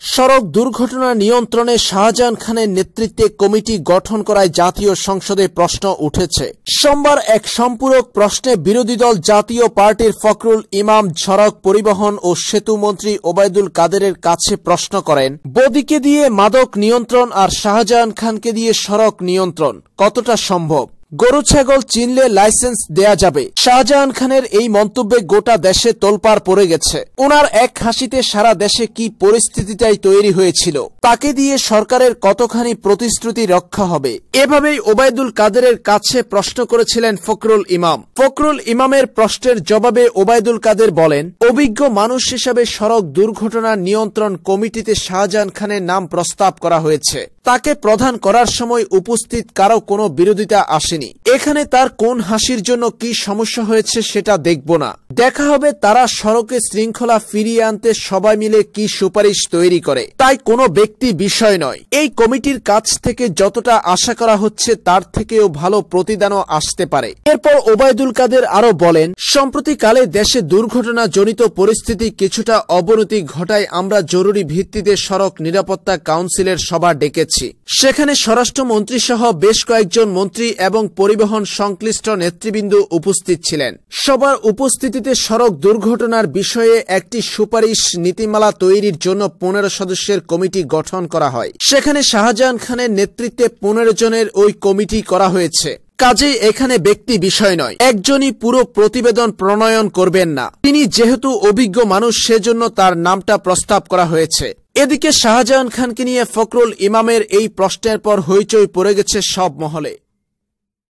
সড়ক দুর্ঘটনা নিয়ন্ত্রণে শাহজাহান খানের নেতৃত্বে কমিটি গঠন করায় জাতীয় সংসদে প্রশ্ন উঠেছে। সোমবার এক সম্পূরক প্রশ্নে বিরোধী দল জাতীয় পার্টির ফখরুল ইমাম সড়ক পরিবহন ও সেতু মন্ত্রী ওবায়দুল কাদেরের কাছে প্রশ্ন করেন, বদিকে দিয়ে মাদক নিয়ন্ত্রণ আর শাহজাহান খানকে দিয়ে সড়ক নিয়ন্ত্রণ কতটা সম্ভব? গরু, ছাগল চিনলে লাইসেন্স দেয়া যাবে। শাহজাহান খানের এই মন্তব্যে গোটা দেশে তোলপাড় পড়ে গেছে। ওনার এক হাসিতে সারা দেশে কি পরিস্থিতিটাই তৈরি হয়েছিল, তাকে দিয়ে সরকারের কতখানি প্রতিশ্রুতি রক্ষা হবে? এভাবেই ওবায়দুল কাদেরের কাছে প্রশ্ন করেছিলেন ফখরুল ইমাম। ফখরুল ইমামের প্রশ্নের জবাবে ওবায়দুল কাদের বলেন, অভিজ্ঞ মানুষ হিসাবে সড়ক দুর্ঘটনা নিয়ন্ত্রণ কমিটিতে শাহজাহান খানের নাম প্রস্তাব করা হয়েছে। তাকে প্রধান করার সময় উপস্থিত কারও কোনো বিরোধিতা আসেনি। এখানে তার কোন হাসির জন্য কি সমস্যা হয়েছে সেটা দেখব না। দেখা হবে তারা সড়কে শৃঙ্খলা ফিরিয়ে আনতে সবাই মিলে কি সুপারিশ তৈরি করে। তাই কোনো ব্যক্তি বিষয় নয়। এই কমিটির কাছ থেকে যতটা আশা করা হচ্ছে তার থেকেও ভালো প্রতিদানও আসতে পারে। এরপর ওবায়দুল কাদের আরও বলেন সম্প্রতিকালে দেশে দুর্ঘটনা জনিত পরিস্থিতি কিছুটা অবনতি ঘটায় আমরা জরুরি ভিত্তিতে সড়ক নিরাপত্তা কাউন্সিলের সভা ডেকেছি। সেখানে স্বরাষ্ট্রমন্ত্রী সহ বেশ কয়েকজন মন্ত্রী এবং পরিবহন সংশ্লিষ্ট নেতৃবৃন্দ উপস্থিত ছিলেন। সবার উপস্থিতিতে সড়ক দুর্ঘটনার বিষয়ে একটি সুপারিশ নীতিমালা তৈরির জন্য পনেরো সদস্যের কমিটি গঠন করা হয়। সেখানে শাহজাহান খানের নেতৃত্বে পনেরো জনের ওই কমিটি করা হয়েছে। কাজেই এখানে ব্যক্তি বিষয় নয়। একজনই পুরো প্রতিবেদন প্রণয়ন করবেন না। তিনি যেহেতু অভিজ্ঞ মানুষ, সেজন্য তার নামটা প্রস্তাব করা হয়েছে। এদিকে শাহজাহান খানকে নিয়ে ফখরুল ইমামের এই প্রশ্নের পর হইচই পড়ে গেছে সব মহলে।